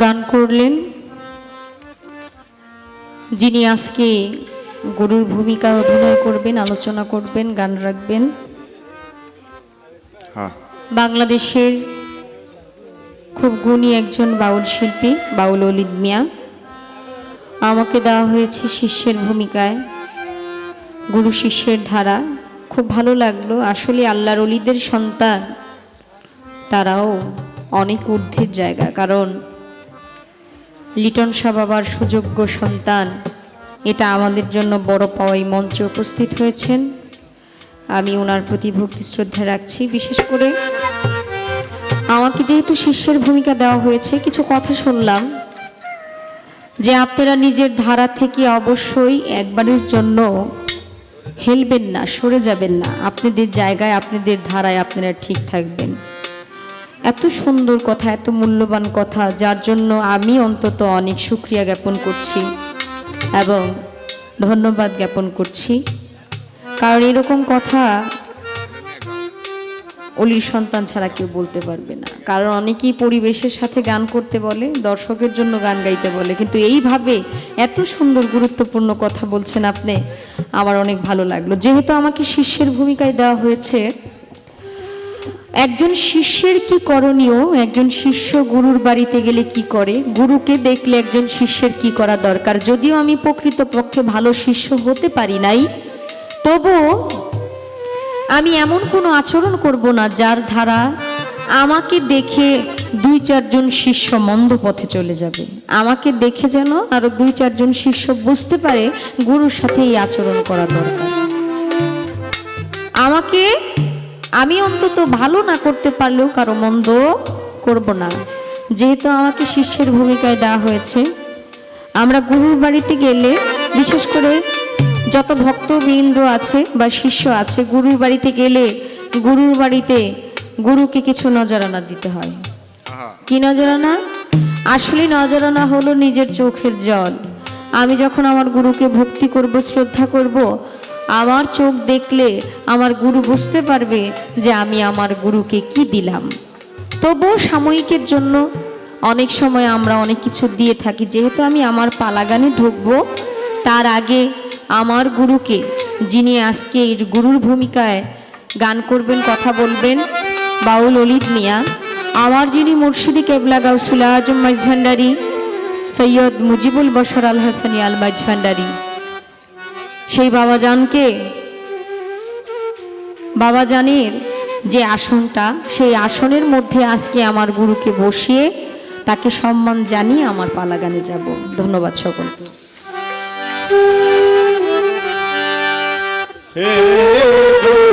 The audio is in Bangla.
গান করলেন। যিনি আজকে গুরুর ভূমিকা অভিনয় করবেন আলোচনা করবেন গান রাখবেন। হ্যাঁ। বাংলাদেশের খুব গুণী একজন বাউল শিল্পী বাউল অলিদ মিয়া। আমাকে দেওয়া হয়েছে শিষ্যের ভূমিকায়। গুরু শিষ্যের ধারা। খুব ভালো লাগল। আসলে আল্লাহর অলিদের সন্তান তারাও অনেক ঊর্ধ্বের জায়গা। কারণ লিটন শাহ বাবার সুযোগ্য সন্তান। এটা আমাদের জন্য বড় পাওয়াই মঞ্চে উপস্থিত হয়েছেন। আমি ওনার প্রতি ভক্তি শ্রদ্ধা রাখছি। বিশেষ করে আমাকে যেহেতু শিষ্যের ভূমিকা দেওয়া হয়েছে, কিছু কথা শুনলাম যে আপনারা নিজের ধারা থেকে অবশ্যই একবারের জন্য হেলবেন না, সরে যাবেন না। আপনাদের জায়গায়, আপনাদের ধারায় আপনারা ঠিক থাকবেন। এত সুন্দর কথা, এত মূল্যবান কথা, যার জন্য আমি অন্তত অনেক সুক্রিয়া জ্ঞাপন করছি এবং ধন্যবাদ জ্ঞাপন করছি। কারণ এরকম কথা অলির সন্তান ছাড়া কেউ বলতে পারবে না। কারণ অনেকেই পরিবেশের সাথে গান করতে বলে, দর্শকের জন্য গান গাইতে বলে। কিন্তু এইভাবে এত সুন্দর, গুরুত্বপূর্ণ কথা বলছেন আপনি, আমার অনেক ভালো লাগল। যেহেতু আমাকে শিষ্যের ভূমিকায় দেওয়া হয়েছে একজন শিষ্যের কি করণীয়? একজন শিষ্য গুরুর বাড়িতে গেলে কি করে? গুরুকে দেখলে একজন শিষ্যের কি করা দরকার? যদিও আমি প্রকৃতপক্ষে ভালো শিষ্য হতে পারি নাই তবুও আমি এমন কোনো আচরণ করব না যার ধারা আমাকে দেখে দুই চারজন শিষ্য মন্দ পথে চলে যাবে। আমাকে দেখে যেন আরও দুই চারজন শিষ্য বুঝতে পারে গুরুর সাথে এই আচরণ করা দরকার। আমাকে আমি অন্তত ভালো না করতে পারলেও কারও মন্দ করব না। যেহেতু আমাকে শিষ্যের ভূমিকায় দেওয়া হয়েছে আমরা গুরুর বাড়িতে গেলে বিশেষ করে যত ভক্তবৃন্দ আছে বা শিষ্য আছে গুরুর বাড়িতে গেলে গুরুর বাড়িতে গুরুকে কিছু নজরানা দিতে হয়। কি নজরানা? আসলে নজরানা হলো নিজের চোখের জল। আমি যখন আমার গুরুকে ভক্তি করব শ্রদ্ধা করব আমার চোখ দেখলে আমার গুরু বুঝতে পারবে যে আমি আমার গুরুকে কি দিলাম। তবুও সাময়িকের জন্য অনেক সময় আমরা অনেক কিছু দিয়ে থাকি, যেহেতু আমি আমার পালাগানে ঢুকবো, তার আগে আমার গুরুকে, যিনি আজকে এই গুরুর ভূমিকায় গান করবেন, কথা বলবেন, বাউল অলিদ মিয়া, আমার যিনি মুর্শিদি কেবলা গাউসুল আজম মাঝভান্ডারি সৈয়দ মুজিবুল বশর আল হাসানি আল মাঝভান্ডারি সেই বাবাজানকে, বাবাজানের যে আসনটা, সেই আসনের মধ্যে আজকে আমার গুরুকে বসিয়ে তাকে সম্মান জানিয়ে আমার পালাগানে যাব। ধন্যবাদ সকলকে। হে